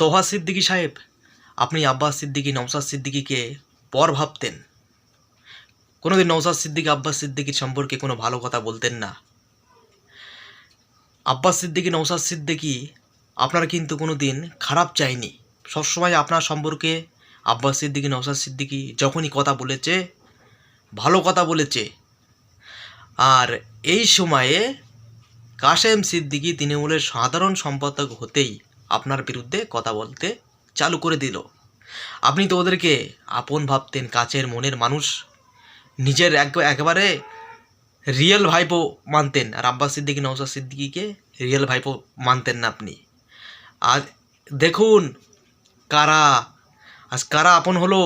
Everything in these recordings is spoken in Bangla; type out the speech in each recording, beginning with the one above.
তোহা সিদ্দিকী সাহেব, আপনি আব্বাস সিদ্দিকী নওসাদ সিদ্দিকীকে পর ভাবতেন। কোনোদিন নওসাদ সিদ্দিকী, আব্বাস সিদ্দিকীর সম্পর্কে কোনো ভালো কথা বলতেন না। আব্বাস সিদ্দিকী নওসাদ সিদ্দিকী আপনার কিন্তু কোনো দিন খারাপ চাইনি। সবসময় আপনার সম্পর্কে আব্বাস সিদ্দিকী নওসাদ সিদ্দিকী যখনই কথা বলেছে, ভালো কথা বলেছে। আর এই সময়ে কাশেম সিদ্দিকী, তৃণমূলের সাধারণ সম্পাদক হতেই আপনার বিরুদ্ধে কথা বলতে চালু করে দিল। আপনি তো ওদেরকে আপন ভাবতেন কাছের মনের মানুষ। নিজের এক একেবারে রিয়েল ভাইপো মানতেন। আর আব্বাস সিদ্দিকী নওসাদ সিদ্দিকীকে রিয়েল ভাইপো মানতেন না আপনি। আজ দেখুন কারা, আজ কারা আপন হলো।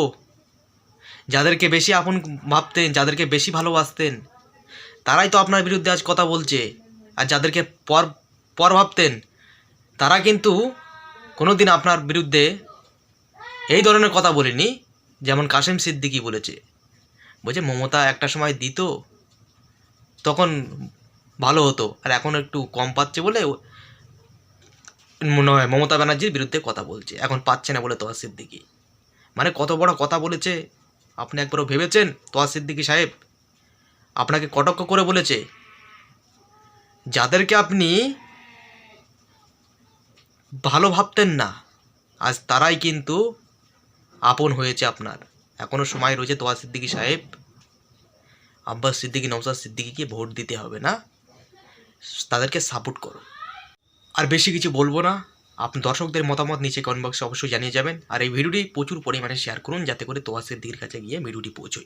যাদেরকে বেশি আপন ভাবতেন, যাদেরকে বেশি ভালোবাসতেন, তারাই তো আপনার বিরুদ্ধে আজ কথা বলছে। আর যাদেরকে পর পর ভাবতেন তারা কিন্তু কোনো দিন আপনার বিরুদ্ধে এই ধরনের কথা বলেনি, যেমন কাশেম সিদ্দিকি বলেছে। বলছে, মমতা একটা সময় দিত, তখন ভালো হতো, আর এখন একটু কম পাচ্ছে বলে হয় মমতা ব্যানার্জির বিরুদ্ধে কথা বলছে, এখন পাচ্ছে না বলে তোয়া সিদ্দিকি। মানে কত বড় কথা বলেছে, আপনি একবারও ভেবেছেন তোয়া সিদ্দিকি সাহেব? আপনাকে কটক্ষ করে বলেছে, যাদেরকে আপনি ভালো ভাবতেন না। আজ তারাই কিন্তু আপন হয়েছে আপনার। এখনও সময় রয়েছে তোয়া সিদ্দিকী সাহেব, আব্বাস সিদ্দিকী নওসাদ সিদ্দিকিকে ভোট দিতে হবে না? তাদেরকে সাপোর্ট করো। আর বেশি কিছু বলব না। আপনি দর্শকদের মতামত নিচে কমেন্ট বক্সে অবশ্যই জানিয়ে যাবেন। আর এই ভিডিওটি প্রচুর পরিমাণে শেয়ার করুন, যাতে করে তোয়া সিদ্দিকির কাছে গিয়ে ভিডিওটি পৌঁছয়।